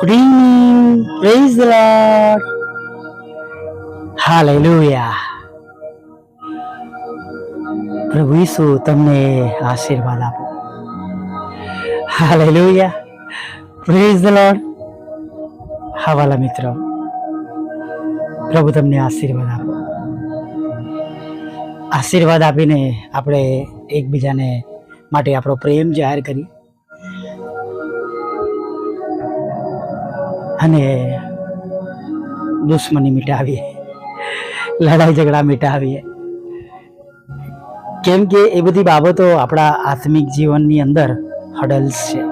Good evening. Praise the Lord. Hallelujah. પ્રભુ ઈસુ તમને આશીર્વાદ આપો હાલેલુયા પ્રેઝ ધ લોર્ડ હા, વાલા મિત્રો પ્રભુ તમને આશીર્વાદ આપો આશીર્વાદ આપીને આપણે એકબીજાને માટે આપણો પ્રેમ જાહેર કરી અને દુશ્મની મિટાવીએ લડાઈ ઝઘડા મિટાવીએ કેમ કે એ બધી બાબતો આપણા આત્મિક જીવનની અંદર હડલ્સ છે,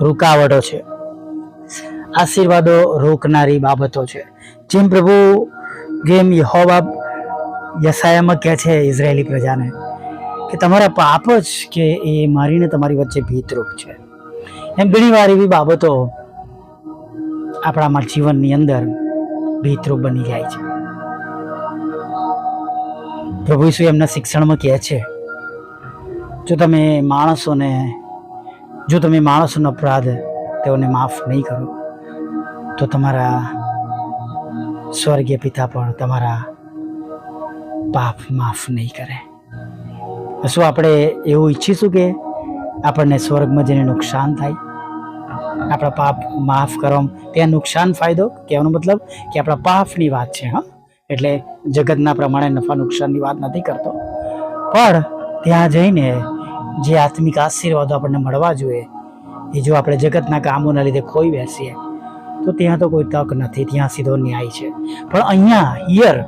રૂકાવટો છે, આશીર્વાદો રોકનારી બાબતો છે. જેમ પ્રભુ જેમ યહોવા યસાયામાં કહે છે ઇઝરાયેલી પ્રજાને કે તમારા પાપ જ કે એ મારીને તમારી વચ્ચે ભીતરૂપ છે. એમ ઘણી વાર એવી બાબતો આપણા જીવનની અંદર ભીતરૂપ બની જાય છે. પ્રભુ ઈસુ એમના શિક્ષણમાં કહે છે, જો તમે માણસોને, જો તમે માણસોનો અપરાધ તેઓને માફ નહીં કરો, તો તમારા સ્વર્ગીય પિતા પણ તમારા પાપ માફ નહીં કરે. શું આપણે એવું ઈચ્છીશું કે આપણને સ્વર્ગમાં જેને નુકસાન થાય? આપણા પાપ માફ કરો. ત્યાં નુકસાન ફાયદો કહેવાનો મતલબ કે આપણા પાપની વાત છે, હા. એટલે જગતના પ્રમાણે નફા નુકસાનની વાત નથી કરતો. પણ ત્યાં જઈને જે આત્મિક આશીર્વાદો આપણને મળવા જોઈએ, એ જો આપણે જગતના કામોના લીધે ખોઈ બેસીએ, તો ત્યાં તો કોઈ તક નથી, ત્યાં સીધો ન્યાય છે. પણ અહીંયા હિયર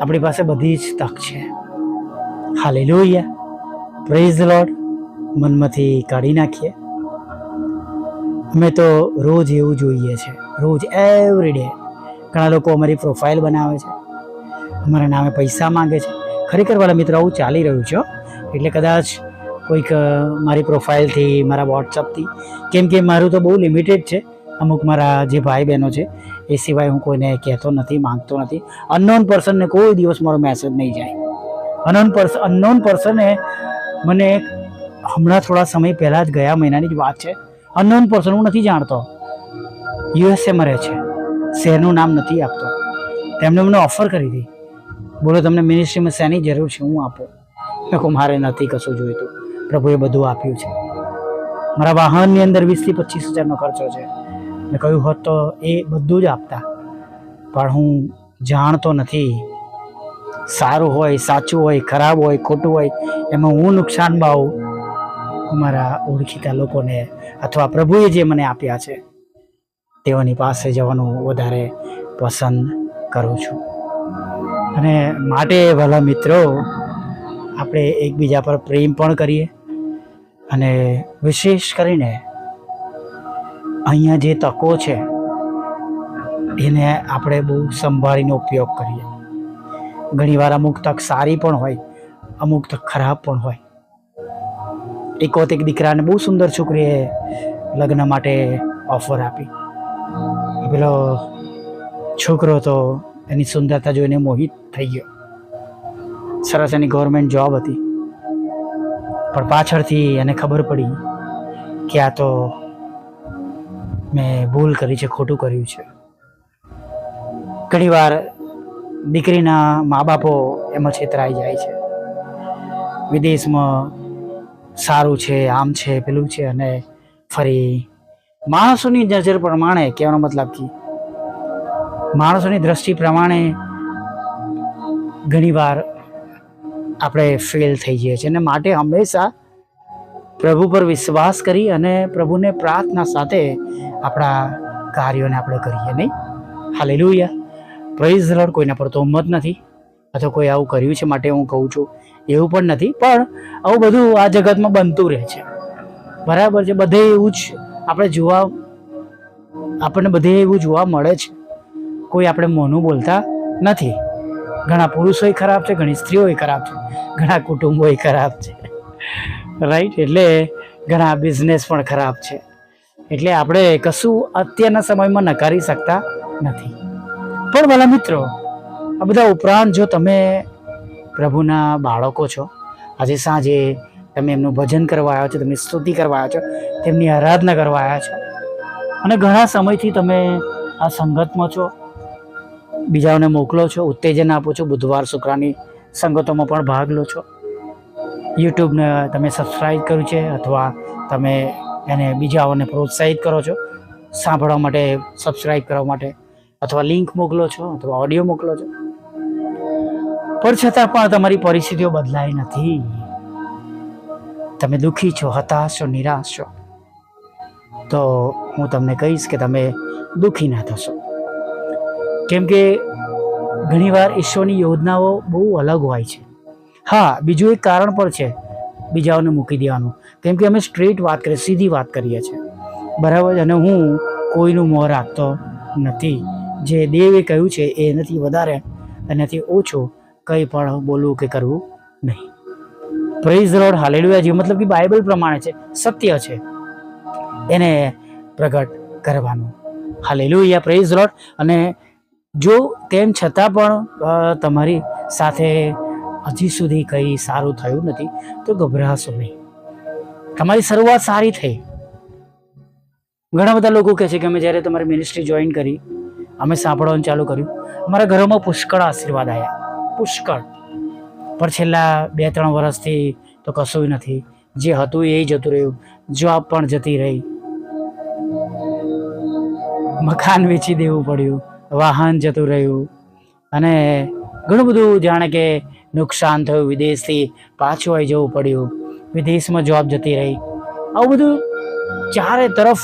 આપણી પાસે બધી જ તક છે. હાલે લોહિયા પ્રેઝ લોડ મનમાંથી કાઢી નાખીએ. અમે તો રોજ એવું જોઈએ છે. રોજ એવરી ડે ઘણા લોકો અમારી પ્રોફાઇલ બનાવે છે. અમારા નામે પૈસા માંગે છે. ખરેખર વાળા મિત્રો, આવું ચાલી રહ્યું છે એટલે કદાચ કોઈક મારી પ્રોફાઇલથી મારા વોટ્સઅપથી કેમ કે મારું તો બહુ લિમિટેડ છે. અમુક મારા જે ભાઈ બહેનો છે, એ સિવાય હું કોઈને કહેતો નથી, માંગતો નથી. અનનોન પર્સનને કોઈ દિવસ મારો મેસેજ નહીં જાય. અનનોન પર્સન અનનોન પર્સને મને હમણાં થોડા સમય પહેલાં જ ગયા મહિનાની જ વાત છે. અનનોન પર્સન હું નથી જાણતો. યુએસએમાં રહે છે. શહેરનું નામ નથી આપતો. તેમણે મને ઓફર કરી હતી. બોલો તમને મિનિસ્ટ્રીમાં શેની જરૂર છે હું આપું. મેં મારે નથી કશું જોઈતું. પ્રભુએ બધું આપ્યું છે. મારા વાહનની અંદર વીસથી પચીસ હજારનો ખર્ચો છે. મેં કહ્યું, હોત તો એ બધું જ આપતા. પણ હું જાણતો નથી. સારું હોય, સાચું હોય, ખરાબ હોય, ખોટું હોય, એમાં હું નુકસાનમાં આવું મારા ઓળખીતા લોકોને અથવા પ્રભુએ જે મને આપ્યા છે, તેઓની પાસે જવાનું વધારે પસંદ કરું છું. અને માટે ભલા મિત્રો, આપણે એકબીજા પર પ્રેમ પણ કરીએ અને વિશેષ કરીને અહીંયા જે તકો છે, એને આપણે બહુ સંભાળીને ઉપયોગ કરીએ. ઘણીવાર અમુક તક સારી પણ હોય, અમુક તક ખરાબ પણ હોય. એક વખત એક દીકરાને બહુ સુંદર છોકરીએ લગ્ન માટે ઓફર આપી. પેલો છોકરો તો એની સુંદરતા જોઈને મોહિત થઈ ગયો. સરસ એની ગવર્મેન્ટ જોબ હતી. પણ પાછળથી એને ખબર પડી કે આ તો મેં ભૂલ કરી છે, ખોટું કર્યું છે. ઘણીવાર દીકરીના મા બાપો એમાં છેતરાઈ જાય છે. વિદેશમાં સારું છે, આમ છે, પેલું છે અને ફરી માણસોની નજર પ્રમાણે કહેવાનો મતલબ કે માણસોની દ્રષ્ટિ પ્રમાણે ઘણીવાર આપણે ફેલ થઈ જઈએ છીએ અને માટે હંમેશા પ્રભુ પર વિશ્વાસ કરી અને પ્રભુને પ્રાર્થના સાથે આપણા કાર્યોને આપણે કરીએ, નહીં? હાલેલુયા પ્રેઝ લોર્ડ કોઈના પર તો હિંમત નથી. અથવા કોઈ આવું કર્યું છે માટે હું કહું છું. એવું પણ નથી, પણ આવું બધું આ જગતમાં બનતું રહે છે. બરાબર છે? બધે એવું જ આપણે જોવા આપણને બધે એવું જોવા મળે છે. કોઈ આપણે મોનું બોલતા નથી. ઘણા પુરુષોય ખરાબ છે, ઘણી સ્ત્રીઓય ખરાબ છે, ઘણા કુટુંબોય ખરાબ છે. રાઈટ એટલે ઘણા બિઝનેસ પણ ખરાબ છે. એટલે આપણે કશું અત્યારના સમયમાં નકારી શકતા નથી. પણ ભલા મિત્રો, આ બધા ઉપરાંત જો તમે પ્રભુના બાળકો છો. આજે સાંજે તમે એમનું ભજન કરવા આવ્યા છો, તેમની સ્તુતિ કરવા આવ્યા છો, તેમની આરાધના કરવા આવ્યા છો. અને ઘણા સમયથી તમે આ સંગતમાં છો. બીજાઓને મોકલો છો, ઉત્તેજન આપો છો, બુધવાર શુક્રાની સંગતોમાં પણ ભાગ લો છો. યુટ્યુબને તમે સબસ્ક્રાઈબ કર્યું છે અથવા તમે એને બીજાઓને પ્રોત્સાહિત કરો છો, સાંભળવા માટે સબસ્ક્રાઈબ કરવા માટે, અથવા લિંક મોકલો છો, અથવા ઓડિયો મોકલો છો. પણ છતાં પણ તમારી પરિસ્થિતિઓ બદલાઈ નથી. તમે દુઃખી છો, હતાશ છો, નિરાશ છો. તો હું તમને કહીશ કે તમે દુઃખી ના થશો. કેમ કે ઘણીવાર ઈશ્વરની યોજનાઓ બહુ અલગ હોય છે. હા, બીજું એક કારણ પણ છે બીજાઓને મૂકી દેવાનું. કેમ કે અમે સ્ટ્રેટ વાત કરીએ, સીધી વાત કરીએ છીએ. બરાબર? અને હું કોઈનું મોં રાખતો નથી. જે દેવે કહ્યું છે એ નથી વધારે એનાથી ઓછું. કંઈ પણ બોલવું કે કરવું નહીં. પ્રેઝ રોડ હાલેલુયા જીવ મતલબ કે બાઇબલ પ્રમાણે છે, સત્ય છે, એને પ્રગટ કરવાનું. હાલેલુયા પ્રેઝ રોડ અને જો તેમ છતાં પણ તમારી સાથે હજી સુધી કંઈ સારું થયું નથી, તો ગભરાશો નહીં. તમારી શરૂઆત સારી થઈ. ઘણા બધા લોકો કહે છે કે અમે જ્યારે તમારી મિનિસ્ટ્રી જોઈન કરી, અમે સાંભળવાનું ચાલુ કર્યું. અમારા ઘરોમાં પુષ્કળ આશીર્વાદ આવ્યા પુષ્કળ. પણ છેલ્લા બે ત્રણ વર્ષથી તો કશું નથી. જે હતું એ જતું રહ્યું. જોબ પણ જતી રહી. મકાન વેચી દેવું પડ્યું. વાહન જતું રહ્યું. અને ઘણું બધું જાણે કે નુકસાન થયું. વિદેશથી પાછું આવી જવું પડ્યું. વિદેશમાં જોબ જતી રહી. આવું બધું ચારે તરફ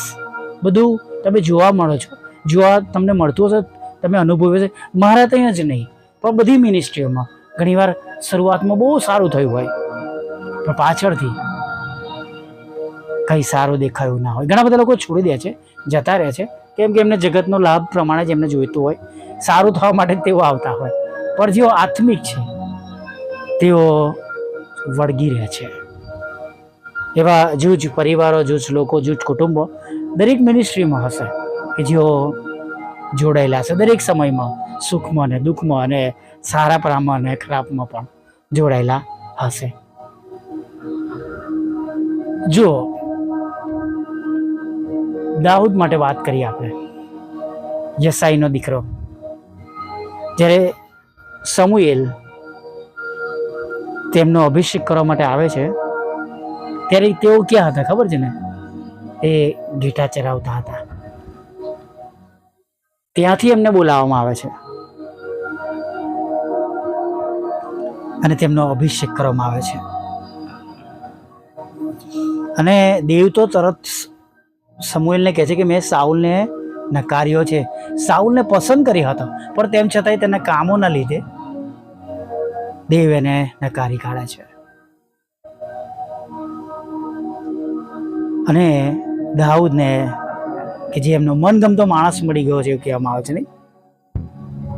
બધું તમે જોવા મળો છો. જોવા તમને મળતું હશે, તમે અનુભવ્યું છે. મારા ત્યાં જ નહીં. પણ બધી મિનિસ્ટ્રીઓમાં ઘણીવાર શરૂઆતમાં બહુ સારું થયું હોય, પણ પાછળથી કંઈ સારું દેખાયું ના હોય. ઘણા બધા લોકો છોડી દે છે, જતા રહે છે, કેમ કે એમને જગતનો લાભ પ્રમાણે જ એમને જોઈતું હોય, સારું થવા માટે તેઓ આવતા હોય. પણ જેઓ આત્મિક છે, તેઓ વળગી રહે છે. એવા જૂજ પરિવારો, જૂજ લોકો, જૂજ કુટુંબો દરેક મિનિસ્ટ્રીમાં હશે કે જેઓ જોડાયેલા છે દરેક સમયમાં સુખમાં અને દુઃખમાં અને સારા પ્રામાં અને ખરાબમાં પણ જોડાયેલા હશે. જો દાઉદ માટે વાત કરીએ આપણે. યસાઈનો દીકરો. જ્યારે સમુએલ તેમનો અભિષેક કરવા માટે આવે છે, ત્યારે તેઓ ક્યાં હતા ખબર છે ને? એ ગીટા ચરાવતા હતા. ત્યાંથી એમને બોલાવવામાં આવે છે. અને તેમનો અભિષેક કરવામાં આવે છે. અને દેવ તો તરત સમુએલને કહે છે કે મેં સાઉલને નકાર્યો છે. સાઉલને પસંદ કર્યો હતો, પણ તેમ છતાંય તેના કામોના લીધે દેવ એને નકારી કાઢે છે. અને દાઉદને કે જે એમનો મનગમતો માણસ મળી ગયો છે એવું કહેવામાં આવે છે નહીં?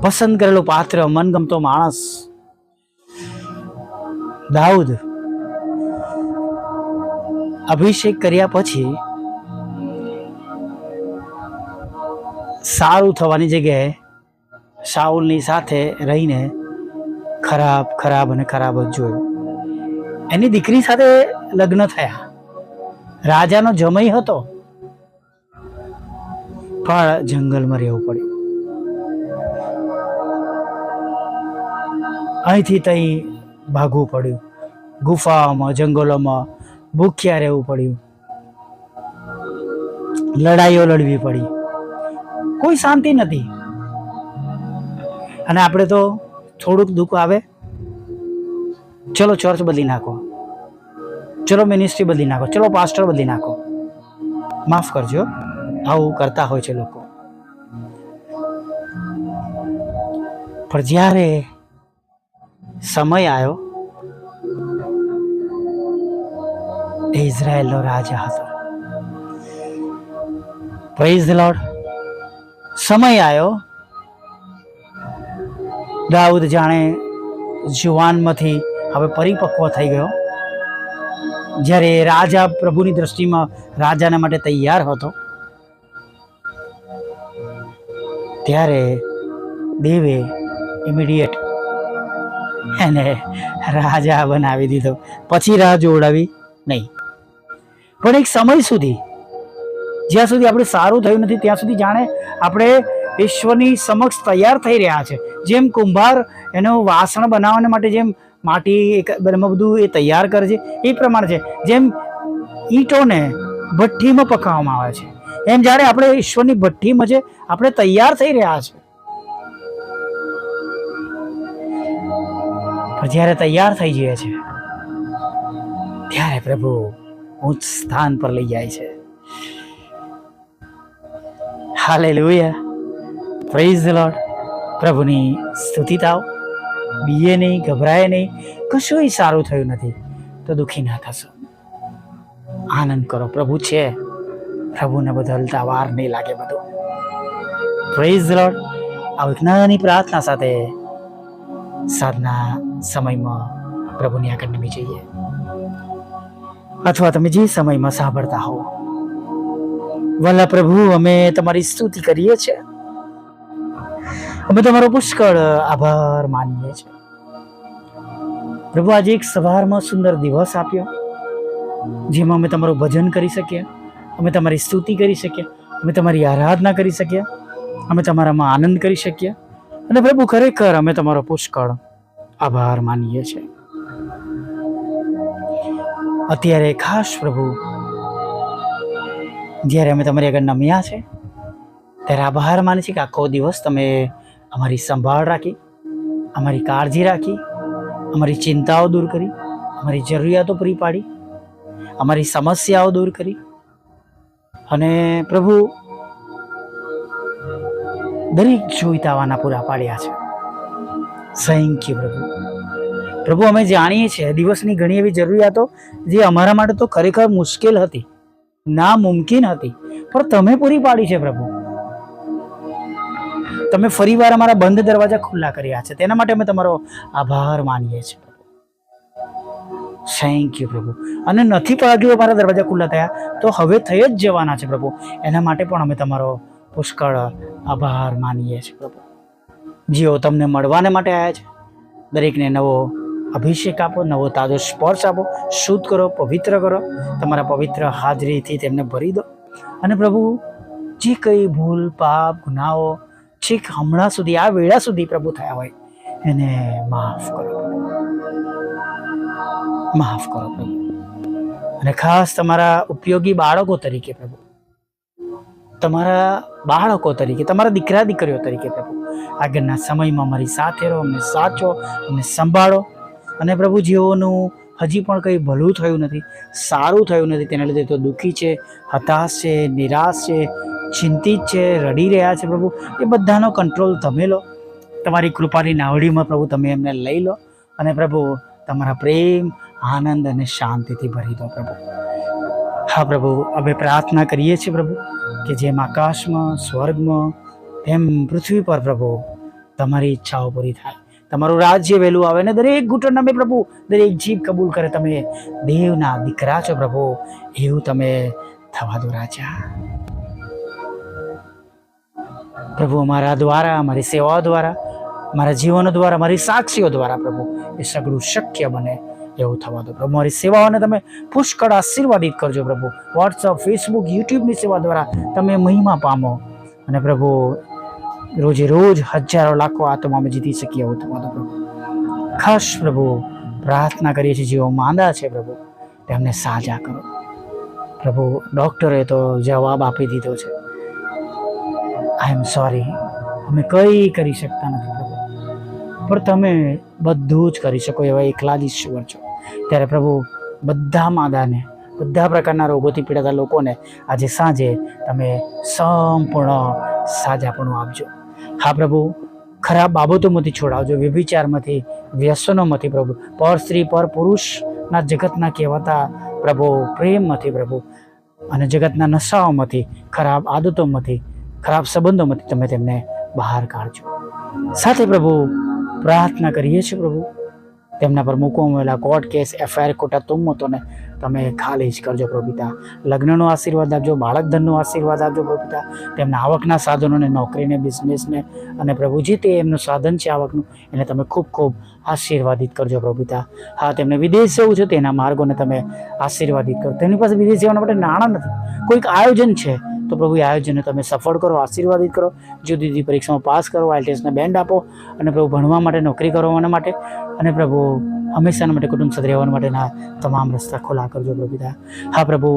પસંદ કરેલું પાત્ર મનગમતો માણસ. દાઉદ. અભિષેક કર્યા પછી સારું થવાની જગ્યાએ શાઉલની સાથે રહીને ખરાબ ખરાબ અને ખરાબ જ જોયું. એની દીકરી સાથે લગ્ન થયા. રાજાનો જમઈ હતો. પણ જંગલમાં રહેવું પડ્યું અહીંથી ત્યાં ભાગવું પડ્યું. ગુફાઓમાં, જંગલોમાં ભૂખ્યા રહેવું પડ્યું. લડાઈઓ લડવી પડી. કોઈ શાંતિ નથી. અને આપણે તો થોડુંક દુઃખ આવે. ચલો ચર્ચ બદલી નાખો. ચલો મિનિસ્ટ્રી બદલી નાખો. ચલો પાસ્ટર બદલી નાખો. માફ કરજો. આવું કરતા હોય છે લોકો. પણ જ્યારે સમય આવ્યો, એ ઇઝરાયલનો રાજા હતો. પ્રેઝ લોર્ડ સમય આવ્યો. દાઉદ જાણે જુવાનમાંથી હવે પરિપક્વ થઈ ગયો. જ્યારે રાજા પ્રભુની દ્રષ્ટિમાં રાજાના માટે તૈયાર હતો ત્યારે દેવે ઇમિડિયેટ એને રાજા બનાવી દીધો. પછી રાહ જોડાવી નહીં. પણ એક સમય સુધી, જ્યાં સુધી આપણે સારું થયું નથી, ત્યાં સુધી જાણે આપણે ઈશ્વરની સમક્ષ તૈયાર થઈ રહ્યા છે. જેમ કુંભાર એનો વાસણ બનાવવા માટે જેમ માટી એમાં બધું એ તૈયાર કરે છે, એ પ્રમાણે છે. જેમ ઈંટોને ભઠ્ઠીમાં પકાવવામાં આવે છે. એમ જ્યારે આપણે ઈશ્વરની ભઠ્ઠીમાં છે આપણે તૈયાર થઈ રહ્યા છે. જ્યારે તૈયાર થઈ જઈએ છે, ત્યારે પ્રભુ ઉચ્ચ સ્થાન પર લઈ જાય છે. હાલેલુયા. પ્રેઝ ધ લોર્ડ પ્રભુની સ્તુતિ થાવ. બીએ નહીં, ગભરાય નહીં. કશુંય સારું થયું નથી. તો દુઃખી ના થશો. આનંદ કરો. પ્રભુ છે. પ્રભુને બદલતા વાર નહીં લાગે બધું. પ્રેઝ લોર્ડ આ વિજ્ઞાનની પ્રાર્થના સાથે સાધના સમયમાં પ્રભુની આગળ નમી જઈએ. અથવા તમે જે સમયમાં સાંભળતા હો વલ્લા પ્રભુ, અમે તમારી સ્તુતિ કરીએ છીએ. અમે તમારો પુષ્કળ આભાર માનીએ છીએ. પ્રભુ, આજે એક સવારમાં સુંદર દિવસ આપ્યો, જેમાં અમે તમારું ભજન કરી શકીએ. અમે તમારી સ્તુતિ કરી શકીએ. અમે તમારી આરાધના કરી શક્યા અમે તમારામાં આનંદ કરી શક્યા અને પ્રભુ, ખરેખર અમે તમારો પુષ્કળ આભાર માનીએ છીએ. અત્યારે ખાસ પ્રભુ, જ્યારે અમે તમારી આગળ નમ્યા છે, ત્યારે આભાર માને છે કે આખો દિવસ તમે અમારી સંભાળ રાખી, અમારી કાળજી રાખી, અમારી ચિંતાઓ દૂર કરી, અમારી જરૂરિયાતો પૂરી પાડી, અમારી સમસ્યાઓ દૂર કરી અને પ્રભુ દરેક જોઈતાવાના પૂરા પાડ્યા છે. થેન્ક યુ પ્રભુ. પ્રભુ, અમે જાણીએ છીએ, દિવસની ઘણી એવી જરૂરિયાતો જે અમારા માટે તો ખરેખર મુશ્કેલ હતી ના મુમકિન હતી, પણ તમે પૂરી પાડી છે, પ્રભુ. તમે ફરીવાર અમારા બંધ દરવાજા ખુલ્લા કર્યા છે, તેના માટે અમે તમારો આભાર માનીએ છીએ. થેન્ક યુ પ્રભુ. અને નથી પણ અમારા દરવાજા ખુલ્લા થયા, તો હવે થઈ જ જવાના છે, પ્રભુ. એના માટે પણ અમે તમારો પુષ્કળ આભાર માનીએ છીએ, પ્રભુ. જીઓ તમને મળવાને માટે આવ્યા છે. દરેકને નવો અભિષેક આપો, નવો તાજો સ્પર્શ આપો, શુદ્ધ કરો, પવિત્ર કરો. તમારા પવિત્ર હાજરીથી તેમને ભરી દો. અને પ્રભુ, જે કંઈ ભૂલ, પાપ, ગુનાઓ છેક હમણાં સુધી, આ વેળા સુધી પ્રભુ થયા હોય, એને માફ કરો. માફ કરો પ્રભુ. અને ખાસ તમારા ઉપયોગી બાળકો તરીકે પ્રભુ. તમારા બાળકો તરીકે, તમારા દીકરા દીકરીઓ તરીકે પ્રભુ. આગળના સમયમાં મારી સાથે રહો, અમને સાચો અમને સંભાળો. અને પ્રભુ જેઓનું હજી પણ કંઈ ભલું થયું નથી, સારું થયું નથી, તેના લીધે તો દુઃખી છે, હતાશ છે, નિરાશ છે, ચિંતિત છે, રડી રહ્યા છે પ્રભુ. એ બધાનો કંટ્રોલ તમે લો. તમારી કૃપાની નાવડીમાં પ્રભુ તમે એમને લઈ લો. અને પ્રભુ, તમારા પ્રેમ આનંદ અને શાંતિથી ભરી દો પ્રભુ. હા પ્રભુ, અમે પ્રાર્થના કરીએ છીએ પ્રભુ કે જેમ આકાશમાં, સ્વર્ગમાં, તેમ પૃથ્વી પર પ્રભુ, તમારી ઈચ્છાઓ પૂરી થાય. તમારું રાજ્ય વહેલું આવે ને દરેક ઘૂંટણ અમે પ્રભુ, દરેક જીભ કબૂલ કરે તમે દેવના દીકરા છો પ્રભુ, એવું તમે થવા દો રાજા. પ્રભુ, અમારા દ્વારા, અમારી સેવાઓ દ્વારા મારા જીવનો દ્વારા મારી સાક્ષીઓ દ્વારા પ્રભુ, એ સગળું શક્ય બને એવું થવા દો. પ્રભુ મારી સેવાઓને તમે પુષ્કળ આશીર્વાદિત કરજો પ્રભુ. વોટ્સઅપ ફેસબુક યુટ્યુબની સેવા દ્વારા તમે મહિમા પામો. અને પ્રભુ, રોજે રોજ હજારો લાખો આત્મા અમે જીતી શકીએ એવું થવા દો પ્રભુ. ખાસ પ્રભુ, પ્રાર્થના કરીએ છીએ જેઓ માંદા છે પ્રભુ, તેમને સાજા કરો. પ્રભુ, ડૉક્ટરે તો જવાબ આપી દીધો છે. આઈ એમ સોરી અમે કંઈ કરી શકતા નથી પ્રભુ. પણ તમે બધું જ કરી શકો એવા એકલા જ ઈશ્વર છો. ત્યારે પ્રભુ બધા માદાને, બધા પ્રકારના રોગોથી પીડાતા લોકોને આજે સાંજે તમે સંપૂર્ણ સાજાપણું આપજો. હા પ્રભુ, ખરાબ બાબતોમાંથી છોડાવજો, વ્યભિચારમાંથી, વ્યસનોમાંથી પ્રભુ. પર સ્ત્રી, પર પુરુષના જગતના કહેવાતા પ્રભુ, પ્રેમમાંથી પ્રભુ. અને જગતના નશાઓમાંથી, ખરાબ આદતોમાંથી, ખરાબ સંબંધોમાંથી તમે તેમને બહાર કાઢજો. સાથે પ્રભુ, પ્રાર્થના કરીએ છીએ પ્રભુ. તેમના પર મૂકવામાં આવેલા કોર્ટ કેસ એફઆઈઆર ખોટા તુમ્મતોને તમે ખાલી જ કરજો પ્રભુ લગ્નનો આશીર્વાદ આપજો બાળક ધનનો આશીર્વાદ આપજો પ્રભુ પિતા તેમના આવકના સાધનોને, નોકરીને બિઝનેસને અને પ્રભુજી તે એમનું સાધન છે આવકનું, એને તમે ખૂબ ખૂબ આશીર્વાદિત કરજો પ્રભુ પિતા હા, તેમને વિદેશ જવું છે તેના માર્ગોને તમે આશીર્વાદિત કરો. તેની પાસે વિદેશ જવાના માટે નાણાં નથી. કોઈક આયોજન છે. તો પ્રભુ, એ આયોજનને તમે સફળ કરો, આશીર્વાદિત કરો. જુદી જુદી પરીક્ષામાં પાસ કરો આઈએલટીએસને બેન્ડ આપો અને પ્રભુ ભણવા માટે, નોકરી કરવાના માટે અને પ્રભુ હંમેશાના માટે, કુટુંબ સાથે રહેવા માટેના તમામ રસ્તા ખોલા કરજો પ્રભુ પિતા. હા પ્રભુ,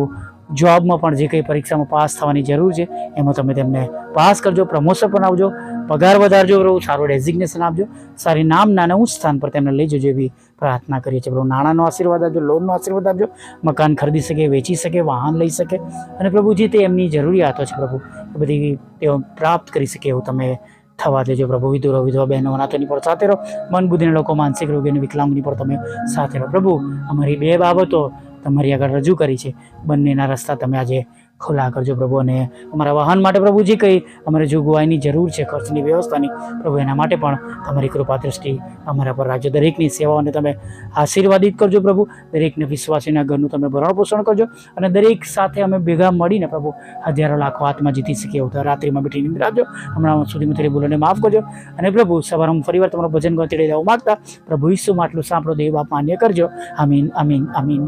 જોબમાં પણ જે કંઈ પરીક્ષામાં પાસ થવાની જરૂર છે, એમાં તમે તેમને પાસ કરજો, પ્રમોશન પણ આવજો પગાર વધારજો પ્રભુ, સારું ડેઝિગ્નેશન આપજો, સારી નામ નાના ઉચ્ચ સ્થાન પર તેમને લઈ જજો એવી પ્રાર્થના કરીએ છીએ. પ્રભુ, નાણાંનો આશીર્વાદ આપજો, લોનનો આશીર્વાદ આપજો, મકાન ખરીદી શકે, વેચી શકે, વાહન લઈ શકે. અને પ્રભુ, જે તે એમની જરૂરિયાતો છે પ્રભુ, એ બધી તેઓ પ્રાપ્ત કરી શકે એવું તમે થવા દેજો પ્રભુ. વિધુરો, વિધવા બહેનો, અનાથોની પર સાથે રહો. મન બુદ્ધિના લોકો, માનસિક રોગી અને વિકલાંગની પર તમે સાથે રહો. પ્રભુ, અમારી બે બાબતો તમારી આગળ રજૂ કરી છે. બંનેના રસ્તા તમે આજે ખુલ્લા કરજો પ્રભુ અને અમારા વાહન માટે પ્રભુ જે કંઈ અમારે જોગવાઈની જરૂર છે, ખર્ચની વ્યવસ્થાની. પ્રભુ, એના માટે પણ તમારી કૃપા દ્રષ્ટિ અમારા પર રાખજો. દરેકની સેવાઓને તમે આશીર્વાદિત કરજો પ્રભુ. દરેકને વિશ્વાસીના ઘરનું તમે ભરણ પોષણ કરજો અને દરેક સાથે અમે ભેગા મળીને પ્રભુ હજારો લાખો આત્મા જીતી શકીએ. એવું રાત્રિમાં બેઠી નિંદ્રા આપજો. હમણાં સુધી તેરી ભૂલોને માફ કરજો અને પ્રભુ સવારે હું ફરીવાર તમારું ભજન ગતિડે લેવા માગતા પ્રભુ ઈસુ આટલું સાંભળો, દેવ બાપ માન્ય કરજો. આમીન આમીન આમીન.